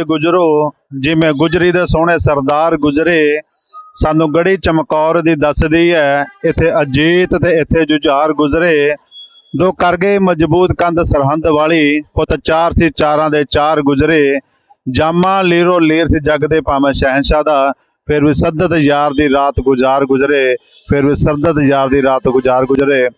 ਕਿਸੇ ਗੁਜਰੋ, ਜਿਵੇਂ ਗੁਜਰੀ ਦੇ ਸੋਹਣੇ ਸਰਦਾਰ ਗੁਜਰੇ, ਸਾਨੂੰ ਗੜੀ ਚਮਕੌਰ ਦੀ ਦੱਸਦੀ ਹੈ, ਇੱਥੇ ਅਜੀਤ ਤੇ ਇੱਥੇ ਜੁਝਾਰ ਗੁਜਰੇ। ਦੋ ਕਰ ਗਏ ਮਜ਼ਬੂਤ ਕੰਧ ਸਰਹੰਦ ਵਾਲੀ, ਪੁੱਤ ਚਾਰ ਸੀ ਚਾਰਾਂ ਦੇ ਚਾਰ ਗੁਜਰੇ। ਜਾਮਾ ਲੀਰੋ ਲੀਰ ਸੀ ਜਗ ਦੇ ਭਾਵੇਂ ਸ਼ਹਿਨਸ਼ਾਹ ਦਾ, ਫਿਰ ਵੀ ਸੱਦਤ ਯਾਰ ਦੀ ਰਾਤ ਗੁਜ਼ਾਰ ਗੁਜਰੇ, ਫਿਰ ਵੀ ਸਰਦਤ ਯਾਰ ਦੀ ਰਾਤ ਗੁਜ਼ਾਰ ਗੁਜਰੇ।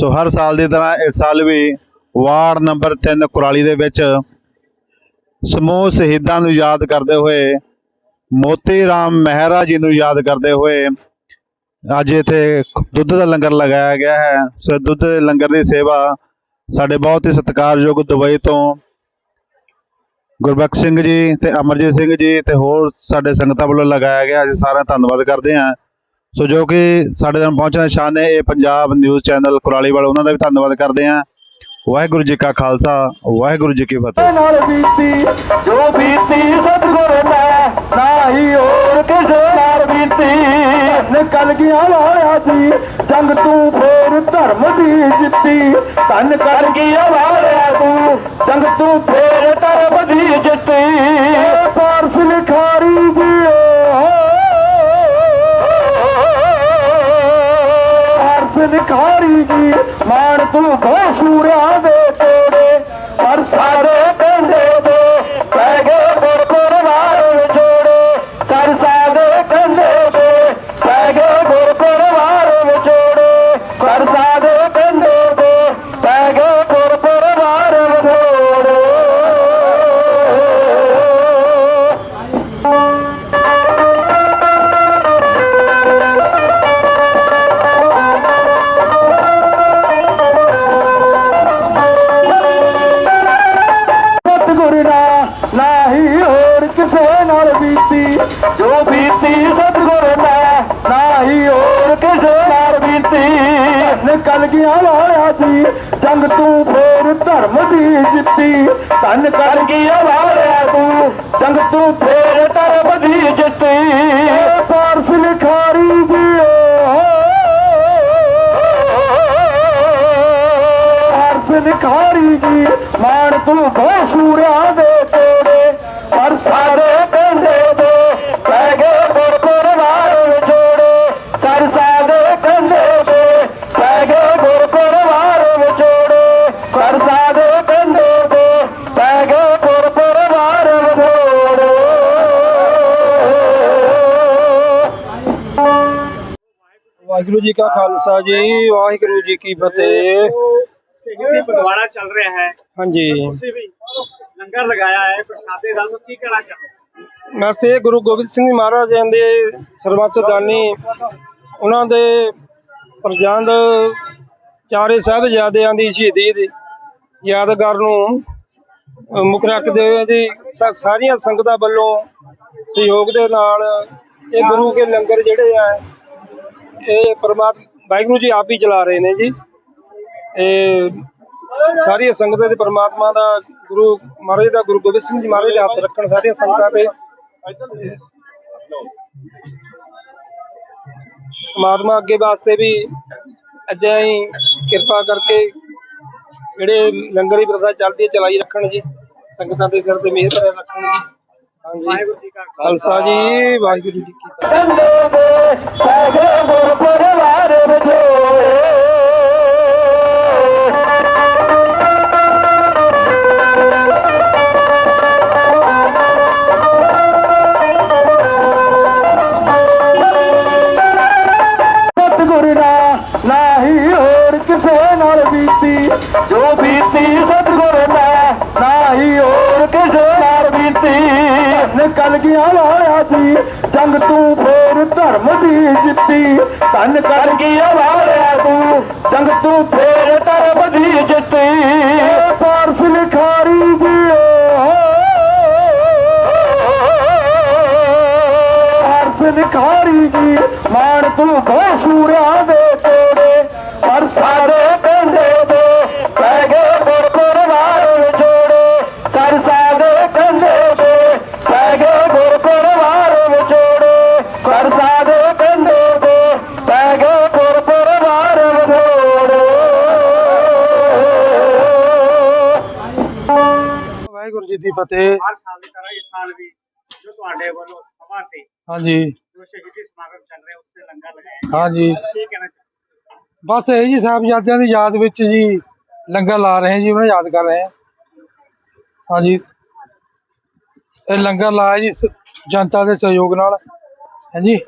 ਸੋ ਹਰ ਸਾਲ ਦੀ ਤਰ੍ਹਾਂ ਇਸ ਸਾਲ ਵੀ ਵਾਰਡ ਨੰਬਰ 3 ਕੁਰਾਲੀ ਦੇ ਵਿੱਚ ਸਮੂਹ ਸ਼ਹੀਦਾਂ ਨੂੰ ਯਾਦ ਕਰਦੇ ਹੋਏ, ਮੋਤੀ ਰਾਮ ਮਹਿਰਾ ਜੀ ਨੂੰ ਯਾਦ ਕਰਦੇ ਹੋਏ, ਅੱਜ ਇੱਥੇ ਦੁੱਧ ਦਾ ਲੰਗਰ ਲਗਾਇਆ ਗਿਆ ਹੈ। ਸੋ ਇਹ ਦੁੱਧ ਦੇ ਲੰਗਰ ਦੀ ਸੇਵਾ ਸਾਡੇ ਬਹੁਤ ਹੀ ਸਤਿਕਾਰਯੋਗ ਦੁਬਈ ਤੋਂ ਗੁਰਬਖਸ਼ ਸਿੰਘ ਜੀ ਤੇ ਅਮਰਜੀਤ ਸਿੰਘ ਜੀ ਤੇ ਹੋਰ ਸਾਡੇ ਸੰਗਤਾਂ ਵੱਲੋਂ ਲਗਾਇਆ ਗਿਆ। ਅਸੀਂ ਸਾਰਿਆਂ ਦਾ ਧੰਨਵਾਦ ਕਰਦੇ ਹਾਂ। ਸੋ ਜੋ ਕਿ ਸਾਡੇ ਨਾਲ ਪਹੁੰਚਣ ਨਿਸ਼ਾਨ ਨੇ, ਇਹ ਪੰਜਾਬ ਨਿਊਜ਼ ਚੈਨਲ ਕੁਰਾਲੀ ਵਾਲੇ, ਉਹਨਾਂ ਦਾ ਵੀ ਧੰਨਵਾਦ ਕਰਦੇ ਹਾਂ। ਵਾਹਿਗੁਰੂ ਜੀ ਕਾ ਖਾਲਸਾ, ਵਾਹਿਗੁਰੂ ਜੀ ਕੀ ਫਤਿਹ। ਨਾਲ ਬੀਤੀ, ਜੋ ਬੀਤੀ ਸਤਿਗੁਰ ਮੈਂ, ਨਾਹੀ ਹੋਰ ਕਿਸੇ ਨਾਲ ਬੀਤੀ। ਨਿਕਲ ਗਿਆ ਵਾਲਿਆ ਸੀ ਜੰਗ ਤੂੰ ਫੇਰ ਧਰਮ ਦੀ ਜਿੱਤੀ। ਧੰਨ ਕਰ ਗਿਆ ਵਾਲਿਆ ਤੂੰ, ਜੰਗ ਤੂੰ ਫੇਰ ਧਰਮ ਦੀ ਜਿੱਤੀ। ਪਾਰਸ ਲਿਖਾਰੀ ਜੀ ਹਰਸ ਨਿਖਾਰੀ ਜੀ ਮਾਣ ਤੂੰ ਬਹੁ ਸੂਰਿਆਂ ਦੇ। ਨਿਕਲ ਗਿਆ ਵਾਲਿਆ ਸੀ ਜੰਗ ਤੂੰ ਫੇਰ ਧਰਮ ਦੀ ਜਿੱਤੀ। ਧੰਨ ਕਰ ਵਾਲਿਆ ਤੂੰ ਜੰਗ ਤੂੰ ਫੇਰ ਧਰਮ ਦੀ ਜਿੱਤੀ। ਪਾਰਸ ਲਿਖਾਰੀ ਜੀ ਹਰਸ ਲਿਖਾਰੀ ਜੀ, ਮਾਣ ਤੂੰ ਵਾਹਿਗੁਰੂ ਜੀ ਕਾ ਖਾਲਸਾ ਜੀ ਵਾਹਿਗੁਰੂ ਜੀ ਕੀ ਫਤਿਹ। ਸ਼ਹੀਦੀ ਪਟਵਾੜਾ ਚੱਲ ਰਿਹਾ ਹੈ। ਹਾਂਜੀ। ਤੁਸੀਂ ਵੀ ਲੰਗਰ ਲਗਾਇਆ ਹੈ ਪ੍ਰਸ਼ਾਦੇ ਦਾ ਤਾਂ ਕੀ ਕਹਿਣਾ ਚਾਹੋ ਮੈਂ ਸੇ ਗੁਰੂ ਗੋਬਿੰਦ ਸਿੰਘ ਮਹਾਰਾਜ ਦੇ ਸਰਬੱਤ ਦਾਨੀ ਉਹਨਾਂ ਦੇ ਪ੍ਰਜੰਦ ਚਾਰੇ ਸਾਹਿਬਜ਼ਾਦਿਆਂ ਦੀ ਸ਼ਹੀਦੀ ਦੀ ਯਾਦਗਾਰ ਨੂੰ ਮੁੱਖ ਰੱਖਦੇ ਹੋਏ ਜੀ ਸਾਰੀਆਂ ਸੰਗਤਾਂ ਵੱਲੋਂ ਸਹਿਯੋਗ ਦੇ ਨਾਲ ਇਹ ਗੁਰੂ ਕੇ ਲੰਗਰ ਜਿਹੜੇ ਆ ਇਹ ਪਰਮਾਤਮਾ, ਵਾਹਿਗੁਰੂ ਜੀ ਆਪ ਹੀ ਚਲਾ ਰਹੇ ਨੇ ਜੀ। ਇਹ ਸਾਰੀਆਂ ਸੰਗਤਾਂ ਦੇ ਪਰਮਾਤਮਾ ਦਾ ਗੁਰੂ ਮਹਾਰਾਜ ਦਾ ਗੁਰੂ ਗੋਬਿੰਦ ਸਿੰਘ ਜੀ ਮਹਾਰਾਜ ਦੇ ਹੱਥ ਰੱਖਣ ਸਾਰੀਆਂ ਸੰਗਤਾਂ ਤੇ। ਪਰਮਾਤਮਾ ਅੱਗੇ ਵਾਸਤੇ ਵੀ ਅਜਿਹਾ ਹੀ ਕਿਰਪਾ ਕਰਕੇ ਜਿਹੜੇ ਲੰਗਰ ਦੀ ਪ੍ਰਥਾ ਚੱਲਦੀ ਹੈ, ਚਲਾਈ ਰੱਖਣ ਜੀ। ਸੰਗਤਾਂ ਦੇ ਸਿਰ ਤੇ ਮਿਹਰ ਭਰੇ ਰੱਖਣ ਜੀ। ਹਾਂਜੀ। ਵਾਹਿਗੁਰੂ ਜੀ ਕਾ ਖਾਲਸਾ ਜੀ, ਵਾਹਿਗੁਰੂ ਜੀ ਕੀ ਫਤਿਹ। ਜੋ ਬੀਤੀ ਸਤਗੁਰ ਦਾ ਨਾਹੀ ਹੋਰ ਕਿਸੇ ਨਾਲ ਬੀਤੀ। ਨਿਕਲ ਗਿਆ ਵਾਲਿਆ ਜੀ ਜੰਗ ਤੂੰ ਫੇਰ ਧਰਮ ਦੀ ਜਿੱਤੀ। ਤਨ ਕਰ ਗਿਆ ਵਾਲਿਆ ਤੂੰ, ਜੰਗ ਤੂੰ ਫੇਰ ਧਰਮ ਦੀ ਜਿੱਤੀ। ਪਾਰਸ ਲਿਖਾਰੀ ਜੀ ਨਿਖਾਰੀ ਜੀ, ਮਾਣ ਤੂੰ ਗੋਸੂਰਿਆ ਦੇ ਤੇਰੇ। ਸਰ ਸਾਰੇ ਕੰਡੇ ਫਤਿਹ। ਹਰ ਸਾਲ ਦੀ ਤਰ੍ਹਾਂ ਇਸ ਸਾਲ ਵੀ ਜੋ ਤੁਹਾਡੇ ਵੱਲੋਂ ਸਭਾ ਤੇ ਹਾਂਜੀ। ਜੋ ਸ਼ਹੀਦੀ ਸਮਾਗਮ ਚੱਲ ਰਿਹਾ ਉਸ ਤੇ ਲੰਗਰ ਲਗਾਇਆ ਹਾਂਜੀ। ਕੀ ਕਹਿਣਾ ਬਸ ਇਹ ਜੀ ਸਾਹਿਬਜ਼ਾਦਿਆਂ ਦੀ ਯਾਦ ਵਿੱਚ ਜੀ ਲੰਗਰ ਲਾ ਰਹੇ ਜੀ ਉਹਨਾਂ ਯਾਦ ਕਰ ਰਹੇ ਹਾਂਜੀ। ਇਹ ਲੰਗਰ ਲਾਇਆ ਜੀ ਜਨਤਾ ਦੇ ਸਹਿਯੋਗ ਨਾਲ। ਹਾਂਜੀ।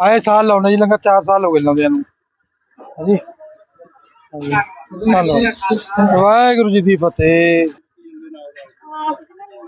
ਆਏ ਸਾਲ ਲਾਉਣਾ ਜੀ ਲੰਗਰ 4 ਸਾਲ ਹੋ ਗਏ ਲਾਉਂਦਿਆਂ ਨੂੰ। ਹਾਂਜੀ। ਵਾਹਿਗੁਰੂ ਜੀ ਦੀ ਫਤਿਹ।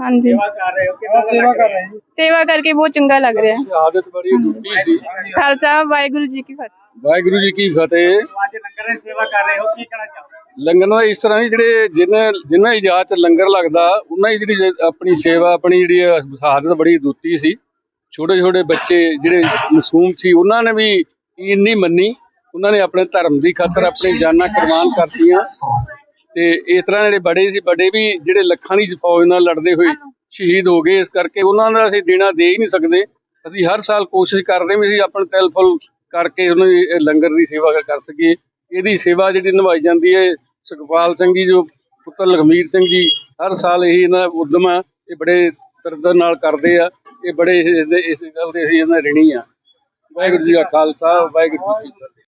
ਹਾਂਜੀ। ਸੇਵਾ ਕਰ ਰਹੇ ਹੋ ਸੇਵਾ ਕਰ ਰਹੇ? ਹਾਂ। ਜੀ ਸੇਵਾ ਕਰਕੇ ਬਹੁਤ ਚੰਗਾ ਲੱਗ ਰਿਹਾ। ਹੈ ਆਦਤ ਬੜੀ ਦੁੱਖੀ ਸੀ। ਖਾਲਸਾ ਵਾਹਿਗੁਰੂ ਜੀ ਕੀ ਫਤਿਹ। ਵਾਹਿਗੁਰੂ ਜੀ ਕੀ ਫਤਿਹ। ਅੱਜ ਲੰਗਰ ਦੀ ਸੇਵਾ ਕਰ ਰਹੇ ਹੋ ਕੀ ਕਹਿਣਾ ਚਾਹੋਗੇ? ਲੰਗਰ ਨਾਲ ਇਸ ਤਰ੍ਹਾਂ ਹੀ ਜਿਹੜੇ ਜਿਨ੍ਹਾਂ ਜਿਨ੍ਹਾਂ ਇਜਾਜ਼ਤ ਚ ਲੰਗਰ ਲੱਗਦਾ ਉਹਨਾਂ ਹੀ ਜਿਹੜੀ ਆਪਣੀ ਸੇਵਾ ਆਪਣੀ ਜਿਹੜੀ ਹੈ, ਆਦਤ ਬੜੀ ਦੁੱਤੀ ਸੀ। ਛੋਟੇ ਛੋਟੇ ਬੱਚੇ ਜਿਹੜੇ ਮਾਸੂਮ ਸੀ ਉਹਨਾਂ ਨੇ ਵੀ ਇੰਨੀ ਮੰਨੀ। ਉਹਨਾਂ ਨੇ ਆਪਣੇ ਧਰਮ ਦੀ ਖਾਤਰ ਆਪਣੀ ਜਾਨਾਂ ਕੁਰਬਾਨ ਕਰਤੀਆਂ। ਤੇ ਇਸ ਤਰ੍ਹਾਂ ਜਿਹੜੇ ਬੜੇ ਸੀ ਬੜੇ ਵੀ ਜਿਹੜੇ ਲੱਖਾਂ ਦੀ ਫੌਜ ਨਾਲ ਲੜਦੇ ਹੋਏ ਸ਼ਹੀਦ ਹੋ ਗਏ ਇਸ ਕਰਕੇ ਉਹਨਾਂ ਦਾ ਅਸੀਂ ਦੇਣਾ ਦੇ ਹੀ ਨਹੀਂ ਸਕਦੇ। ਅਸੀਂ ਹਰ ਸਾਲ ਕੋਸ਼ਿਸ਼ ਕਰਦੇ ਵੀ ਅਸੀਂ ਆਪਣਾ ਤਿਲ ਫੁੱਲ ਕਰਕੇ ਉਹਨਾਂ ਦੀ ਲੰਗਰ ਦੀ ਸੇਵਾ ਕਰ ਸਕੀਏ। ਇਹਦੀ ਸੇਵਾ ਜਿਹੜੀ ਨਿਭਾਈ ਜਾਂਦੀ ਹੈ ਸੁਖਪਾਲ ਸਿੰਘ ਜੀ ਜੋ ਪੁੱਤਰ ਲਖਮੀਰ ਸਿੰਘ ਜੀ ਹਰ ਸਾਲ ਇਹੀ ਇਹਨਾਂ ਦਾ ਉਦਮ ਆ ਇਹ ਬੜੇ ਦਰਦ ਨਾਲ ਕਰਦੇ ਆ ਇਹ ਬੜੇ ਇਸ ਗੱਲ ਦੇ ਅਸੀਂ ਇਹਨਾਂ ਰਿਣੀ ਆ। ਵਾਹਿਗੁਰੂ ਜੀ ਕਾ ਖਾਲਸਾ ਵਾਹਿਗੁਰੂ ਜੀ ਕੀ ਫਤਿਹ।